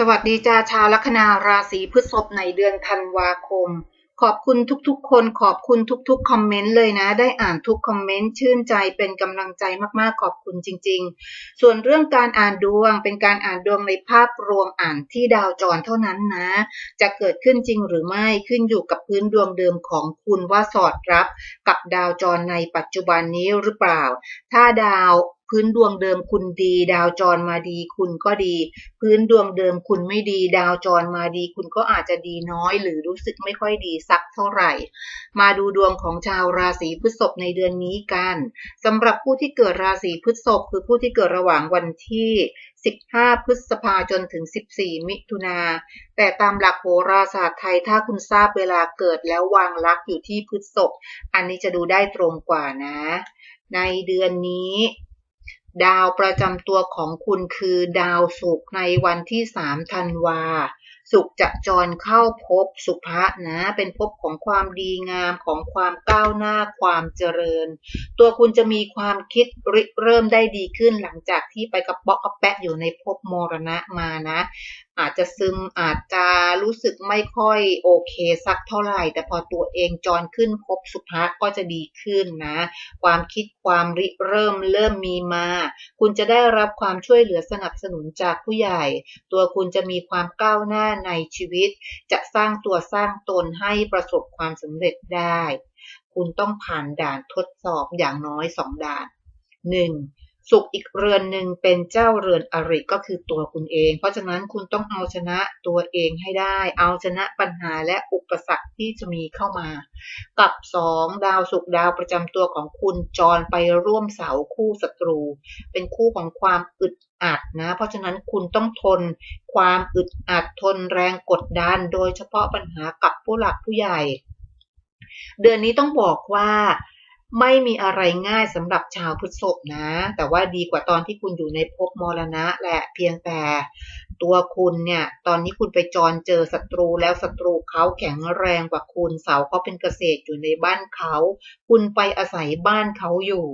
สวัสดีจ้าชาวลัคนาราศีพฤษภในเดือนธันวาคม ขอบคุณทุกๆ คนขอบคุณทุกๆ คอมเมนต์เลยนะ ได้อ่านทุกคอมเมนต์ชื่นใจเป็นกำลังใจมากๆขอบคุณจริง ๆ ส่วนเรื่องการอ่านดวงเป็นการอ่านดวงในภาพรวมอ่านที่ดาวจรเท่านั้นนะ จะเกิดขึ้นจริงหรือไม่ขึ้นอยู่กับพื้นดวงเดิมของคุณว่าสอดรับ กับดาวจรในปัจจุบันนี้หรือเปล่า ถ้าดาว พื้นดวงเดิมคุณดี ดาวจรมาดี คุณก็ดี พื้นดวงเดิมคุณไม่ดี ดาวจรมาดี คุณก็อาจจะดีน้อย หรือรู้สึกไม่ค่อยดีสักเท่าไหร่ มาดูดวงของชาวราศีพฤษภในเดือนนี้กันสำหรับผู้ที่เกิดราศีพฤษภคือผู้ที่เกิดระหว่างวันที่15 พฤษภาจนถึง 14 มิถุนา แต่ตามหลักโหราศาสตร์ไทย ถ้าคุณทราบเวลาเกิดแล้ววางลักอยู่ที่พฤษภอันนี้จะดูได้ตรงกว่านะ ในเดือนนี้ ดาวประจำตัวของคุณคือดาวศุกร์ในวันที่3ธันวาสุขจะจรเข้าพบสุภะนะ เป็นพบของความดีงามของความก้าวหน้าความเจริญ ตัวคุณจะมีความคิดริเริ่มได้ดีขึ้นหลังจากที่ไปกระเปาะกระแปะอยู่ในภพมรณะมานะ อาจจะซึมอาจจะรู้สึกไม่ค่อยโอเคสักเท่าไหร่ แต่พอตัวเองจรขึ้นพบสุภะก็จะดีขึ้นนะ ความคิดความริเริ่มเริ่มมีมาคุณจะได้รับความช่วยเหลือสนับสนุนจากผู้ใหญ่ ตัวคุณจะมีความก้าวหน้าในชีวิต จะสร้างตัวสร้างตนให้ประสบความสำเร็จได้ คุณต้องผ่านด่านทดสอบอย่างน้อยสองด่าน 1. สุขอีกเรือนหนึ่งเป็นเจ้าเรือนอริก็คือตัวคุณเอง เพราะฉะนั้นคุณต้องเอาชนะตัวเองให้ได้ เอาชนะปัญหาและอุปสรรคที่จะมีเข้ามา กับ 2. ดาวสุขดาวประจำตัวของคุณจรไปร่วมเสาคู่ศัตรู เป็นคู่ของความอึดอัดนะ เพราะฉะนั้นคุณต้องทนความอึดอัดทนแรงกดดัน โดยเฉพาะปัญหากับผู้หลักผู้ใหญ่ เดือนนี้ต้องบอกว่า ไม่มีอะไรง่ายสำหรับชาวพฤษภนะ แต่ว่าดีกว่าตอนที่คุณอยู่ในภพมรณะแหละเพียงแต่ตัวคุณเนี่ย ตอนนี้คุณไปจรเจอศัตรูแล้วศัตรูเขาแข็งแรงกว่าคุณเสาเขาเป็นเกษตรอยู่ในบ้านเขา คุณไปอาศัยบ้านเขาอยู่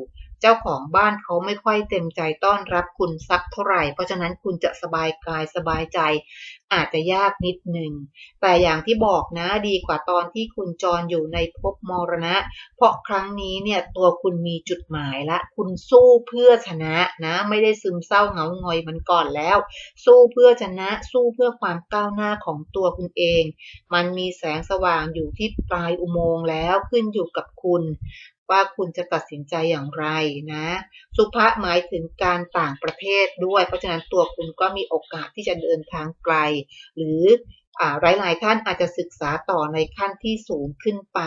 เจ้าของบ้านเขาไม่ค่อยเต็มใจต้อนรับคุณสักเท่าไหร่ เพราะฉะนั้นคุณจะสบายกายสบายใจ อาจจะยากนิดหนึ่ง แต่อย่างที่บอกนะดีกว่าตอนที่คุณจรอยู่ในภพมรณะ เพราะครั้งนี้เนี่ยตัวคุณมีจุดหมายละ คุณสู้เพื่อชนะนะ ไม่ได้ซึมเศร้าเหงาหงอยมันก่อนแล้ว สู้เพื่อชนะ สู้เพื่อความก้าวหน้าของตัวคุณเอง มันมีแสงสว่างอยู่ที่ปลายอุโมงค์แล้วขึ้นอยู่กับคุณ ว่าคุณจะตัดสินใจอย่างไรนะ สุภาหมายถึงการต่างประเทศด้วย เพราะฉะนั้นตัวคุณก็มีโอกาสที่จะเดินทางไกล หรือหลายหลายท่านอาจจะศึกษาต่อในขั้นที่สูงขึ้นไป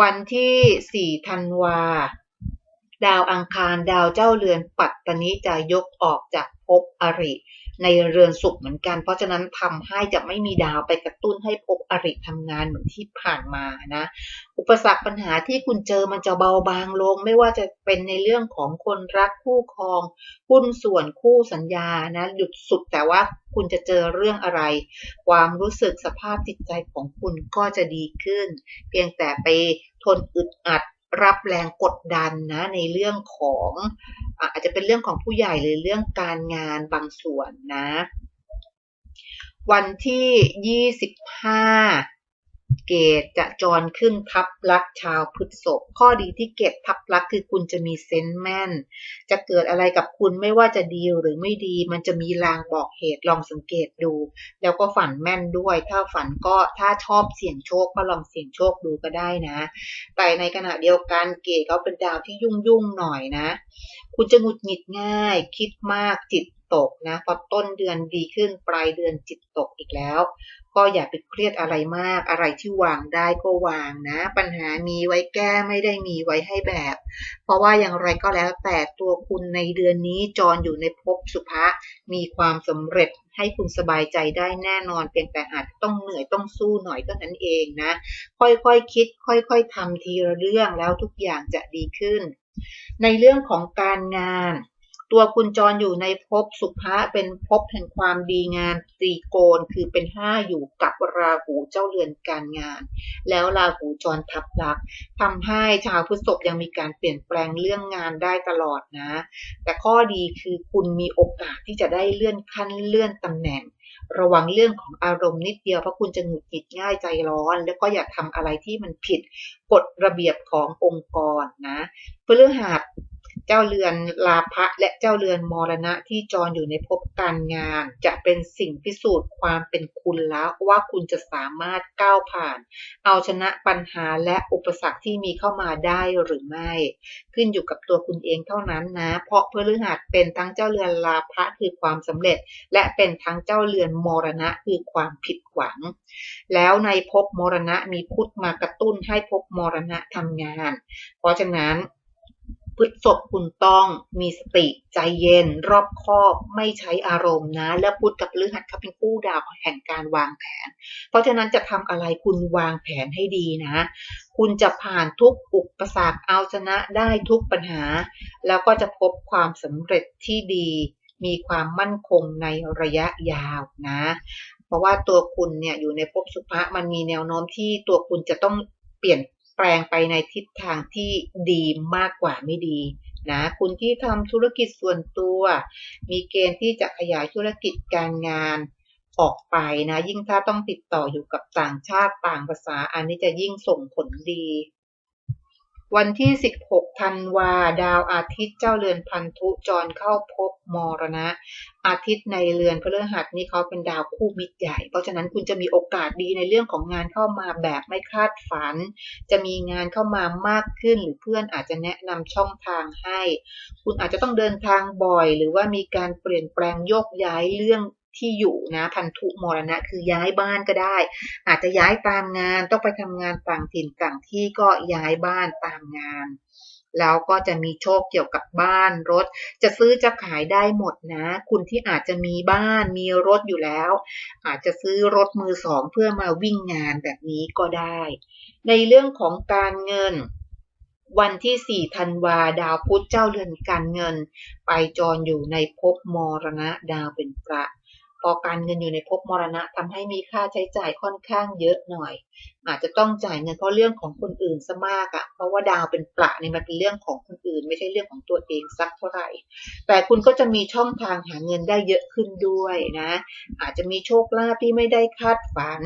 วันที่ 4 ธันวา ดาวอังคารดาวเจ้าเรือนปัตตนิจะยกออกจากภพอริ ในเรือนสุขเหมือนกัน เพราะฉะนั้นทำให้จะไม่มีดาวไปกระตุ้นให้พบอริทำงานเหมือนที่ผ่านมานะ อุปสรรคปัญหาที่คุณเจอมันจะเบาบางลง ไม่ว่าจะเป็นในเรื่องของคนรักคู่ครองหุ้นส่วนคู่สัญญานะหยุดสุดแต่ว่าคุณจะเจอเรื่องอะไร ความรู้สึกสภาพจิตใจของคุณก็จะดีขึ้น เพียงแต่ไปทนอึดอัด รับแรงกดดันนะในเรื่องของอาจจะเป็นเรื่องของผู้ใหญ่หรือเรื่องการงานบางส่วนนะ วันที่ 25 เกตจะจรขึ้นทับลักชาวพฤษภข้อดีที่เกตทับลักคือคุณจะมีเซนต์แม่น จะเกิดอะไรกับคุณไม่ว่าจะดีหรือไม่ดี มันจะมีลางบอกเหตุลองสังเกตดู แล้วก็ฝันแม่นด้วย ถ้าฝันก็ถ้าชอบเสี่ยงโชคก็ลองเสี่ยงโชคดูก็ได้นะ แต่ในขณะเดียวกันเกตเขาเป็นดาวที่ยุ่งยุ่งหน่อยนะ คุณจะหงุดหงิดง่าย คิดมากจิตตกนะพอต้นเดือนดีขึ้นปลายเดือนจิตตกอีกแล้ว ก็อย่าไปเครียดอะไรมาก อะไรที่วางได้ก็วางนะ ปัญหามีไว้แก้ไม่ได้มีไว้ให้แบบ เพราะว่าอย่างไรก็แล้วแต่ตัวคุณในเดือนนี้จรอยู่ในภพสุภะมีความสำเร็จให้คุณสบายใจได้แน่นอนเพียงแต่อาจต้องเหนื่อยต้องสู้หน่อยเท่านั้นเองนะ ค่อยๆคคิด ค่อยๆทำทีละเรื่องแล้วทุกอย่างจะดีขึ้น ในเรื่องของการงาน ตัวคุณจรอยู่ในภพสุภะเป็นภพแห่งความดีงามตรีโกณคือเป็นห้าอยู่กับราหูเจ้าเรือนการงาน แล้วราหูจรทับลักษณ์ทำให้ชาวพฤษภยังมีการเปลี่ยนแปลงเรื่องงานได้ตลอดนะ แต่ข้อดีคือคุณมีโอกาสที่จะได้เลื่อนขั้นเลื่อนตำแหน่งระวังเรื่องของอารมณ์นิดเดียวเพราะคุณจะหงุดหงิดง่ายใจร้อน แล้วก็อย่าทำอะไรที่มันผิดกฎระเบียบขององค์กรนะเพื่อหัส เจ้าเรือนลาภะและเจ้าเรือนมรณะที่จรอยู่ในภพการงาน จะเป็นสิ่งพิสูจน์ความเป็นคุณแล้วว่าคุณจะสามารถก้าวผ่าน เอาชนะปัญหาและอุปสรรคที่มีเข้ามาได้หรือไม่ ขึ้นอยู่กับตัวคุณเองเท่านั้นนะ เพราะพฤหัสเป็นทั้งเจ้าเรือนลาภะคือความสำเร็จ และเป็นทั้งเจ้าเรือนมรณะคือความผิดหวัง แล้วในภพมรณะมีพุทธมากระตุ้นให้ภพมรณะทำงาน เพราะฉะนั้น พฤษภคุณต้องมีสติใจเย็น รอบคอบไม่ใช้อารมณ์นะ และพุธกับพฤหัสเขาเป็นคู่ดาวแห่งการวางแผน เพราะฉะนั้นจะทำอะไรคุณวางแผนให้ดีนะ คุณจะผ่านทุกอุปสรรคเอาชนะได้ทุกปัญหา แล้วก็จะพบความสำเร็จที่ดี มีความมั่นคงในระยะยาวนะ เพราะว่าตัวคุณเนี่ยอยู่ในภพสุภะมันมีแนวโน้มที่ตัวคุณจะต้องเปลี่ยน แปลงไปในทิศทางที่ดีมากกว่าไม่ดีนะคุณที่ทำธุรกิจส่วนตัว มีเกณฑ์ที่จะขยายธุรกิจการงานออกไปนะ ยิ่งถ้าต้องติดต่ออยู่กับต่างชาติต่างภาษา อันนี้จะยิ่งส่งผลดี วันที่ 16 ธันวา ดาวอาทิตย์เจ้าเรือนพันธุจรเข้าพบมรณะ อาทิตย์ในเรือนพฤหัสนี่เขาเป็นดาวคู่มิตรใหญ่ เพราะฉะนั้นคุณจะมีโอกาสดีในเรื่องของงานเข้ามาแบบไม่คาดฝัน จะมีงานเข้ามามากขึ้นหรือเพื่อนอาจจะแนะนำช่องทางให้ คุณอาจจะต้องเดินทางบ่อย หรือว่ามีการเปลี่ยนแปลงโยกย้ายเรื่อง ที่อยู่นะพันธุมรณะคือย้ายบ้านก็ได้ อาจจะย้ายตามงานต้องไปทำงานต่างถิ่นต่างที่ก็ย้ายบ้านตามงาน แล้วก็จะมีโชคเกี่ยวกับบ้านรถ จะซื้อจะขายได้หมดนะ คุณที่อาจจะมีบ้านมีรถอยู่แล้ว อาจจะซื้อรถมือสองเพื่อมาวิ่งงานแบบนี้ก็ได้ ในเรื่องของการเงินวันที่ 4 ธันวา ดาวพุธเจ้าเรือนการเงิน ไปจรอยู่ในภพมรณะดาวเป็นพระ พอการเงินอยู่ในภพมรณะทำให้มีค่าใช้จ่ายค่อนข้างเยอะหน่อยอาจจะต้องจ่ายเงินเพราะเรื่องของคนอื่นซะมากอะ่ะเพราะว่าดาวเป็นประเนี่ยมันเป็นเรื่องของคนอื่น ไม่ใช่เรื่องของตัวเองสักเท่าไหร่ แต่คุณก็จะมีช่องทางหาเงินได้เยอะขึ้นด้วยนะ อาจจะมีโชคลาภที่ไม่ได้คาดฝัน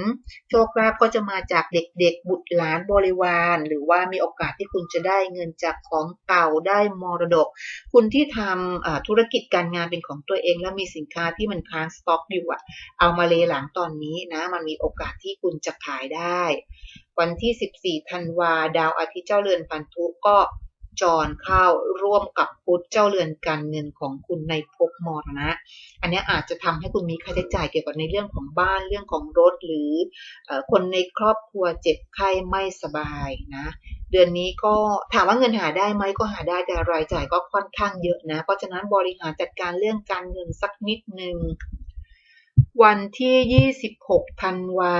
โชคลาภก็จะมาจากเด็กๆบุตรหลานบริวาร หรือว่ามีโอกาสที่คุณจะได้เงินจากของเก่าได้มรดก คุณที่ทำธุรกิจการงานเป็นของตัวเอง แล้วมีสินค้าที่มันค้างสต็อกอยู่อะเอามาเลหลังตอนนี้นะ มันมีโอกาสที่คุณจะขายได้วันที่ 14 ธันวา ดาวอาทิตย์เจ้าเรือนพันธุก็จรเข้าร่วมกับพุธเจ้าเรือนการเงินของคุณในภพมรณะ อันนี้อาจจะทำให้คุณมีค่าใช้จ่ายเกี่ยวกับในเรื่องของบ้านเรื่องของรถหรือคนในครอบครัวเจ็บไข้ไม่สบายนะ เดือนนี้ก็ถามว่าเงินหาได้ไหมก็หาได้แต่รายจ่ายก็ค่อนข้างเยอะนะ เพราะฉะนั้นบริหารจัดการเรื่องการเงินสักนิดหนึ่ง วันที่ 26 ธันวา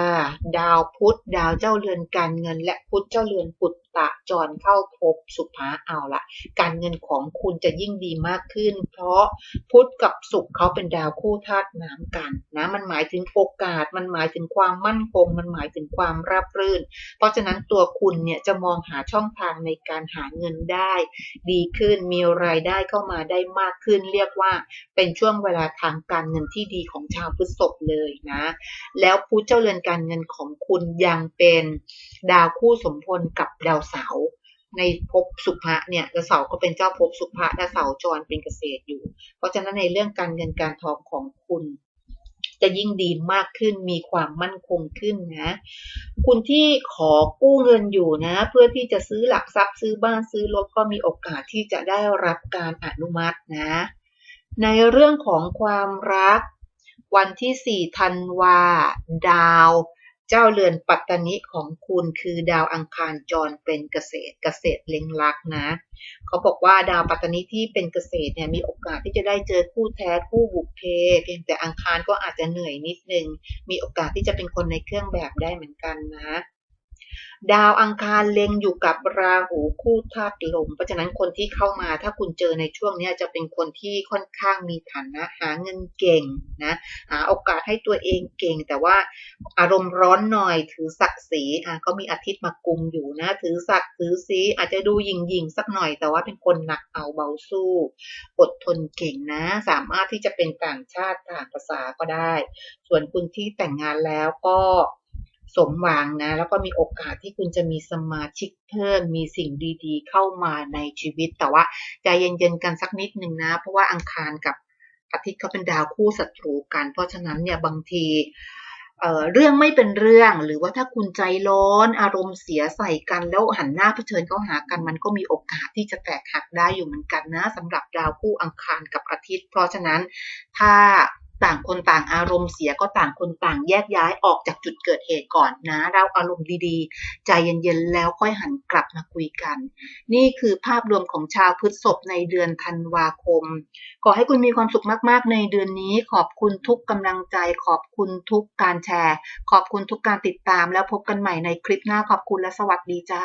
ดาวพุธ ดาวเจ้าเรือนการเงิน และพุธเจ้าเรือนปุต ตะจรเข้าพบสุภาเอาละการเงินของคุณจะยิ่งดีมากขึ้น เพราะพุธกับสุขเขาเป็นดาวคู่ธาตุน้ำกันนะมันหมายถึงโอกาส มันหมายถึงความมั่นคง มันหมายถึงความราบรื่น เพราะฉะนั้นตัวคุณเนี่ยจะมองหาช่องทางในการหาเงินได้ ดีขึ้นมีรายได้เข้ามาได้มากขึ้น เรียกว่าเป็นช่วงเวลาทางการเงินที่ดีของชาวพฤษภเลยนะ แล้วพุธเจ้าเรือนการเงินของคุณยังเป็นดาวคู่สมพลกับดาวเสาในภพสุภะเนี่ยดาวเสาก็เป็นเจ้าภพสุภะดาวเสาจรเป็นเกษตรอยู่ เพราะฉะนั้นในเรื่องการเงินการทองของคุณ จะยิ่งดีมากขึ้นมีความมั่นคงขึ้นนะ คุณที่ขอกู้เงินอยู่นะ เพื่อที่จะซื้อหลักทรัพย์ซื้อบ้านซื้อรถก็มีโอกาสที่จะได้รับการอนุมัตินะ ในเรื่องของความรัก วันที่4ธันวาดาว เจ้าเรือนปัตตนิของคุณคือดาวอังคารจรเป็นเกษตรเกษตรเล็งลักนะเขาบอกว่าดาวปัตตนิที่เป็นเกษตรเนี่ยมีโอกาสที่จะได้เจอคู่แท้คู่บุกเพ เพียงแต่อังคารก็อาจจะเหนื่อยนิดนึงมีโอกาสที่จะเป็นคนในเครื่องแบบได้เหมือนกันนะ ดาวอังคารเล็งอยู่กับราหูคู่ธาตุลม เพราะฉะนั้นคนที่เข้ามาถ้าคุณเจอในช่วงนี้จะเป็นคนที่ค่อนข้างมีฐานะหาเงินเก่งนะหาโอกาสให้ตัวเองเก่ง แต่ว่าอารมณ์ร้อนหน่อยถือศักดิ์ศรีอะก็มีอาทิตย์มากุมอยู่นะ ถือศักดิ์ถือศรีอาจจะดูหยิงยิงสักหน่อย แต่ว่าเป็นคนหนักเอาเบาสู้ อดทนเก่งนะ สามารถที่จะเป็นต่างชาติต่างภาษาก็ได้ ส่วนคุณที่แต่งงานแล้วก็ สมหวังนะ แล้วก็มีโอกาสที่คุณจะมีสมาชิกเพิ่มมีสิ่งดีๆ เข้ามาในชีวิต แต่ว่าใจเย็นๆกันสักนิดหนึ่งนะ เพราะว่าอังคารกับอาทิตย์เขาเป็นดาวคู่ศัตรูกัน เพราะฉะนั้นเนี่ยบางทีเเรื่องไม่เป็นเรื่องหรือว่าถ้าคุณใจร้อนอารมณ์เสียใส่กันแล้วหันหน้าเผชิญเข้าหากันมันก็มีโอกาสที่จะแตกหักได้อยู่เหมือนกันนะสำหรับดาวคู่อังคารกับอาทิตย์ เพราะฉะนั้นถ้า ต่างคนต่างอารมณ์เสียก็ต่างคนต่างแยกย้ายออกจากจุดเกิดเหตุก่อนนะ เราอารมณ์ดีๆ ใจเย็นๆ แล้วค่อยหันกลับมาคุยกัน นี่คือภาพรวมของชาวพฤษภในเดือนธันวาคม ขอให้คุณมีความสุขมากๆ ในเดือนนี้ขอบคุณทุกกำลังใจ ขอบคุณทุกการแชร์ ขอบคุณทุกการติดตามแล้วพบกันใหม่ในคลิปหน้าขอบคุณและสวัสดีจ้า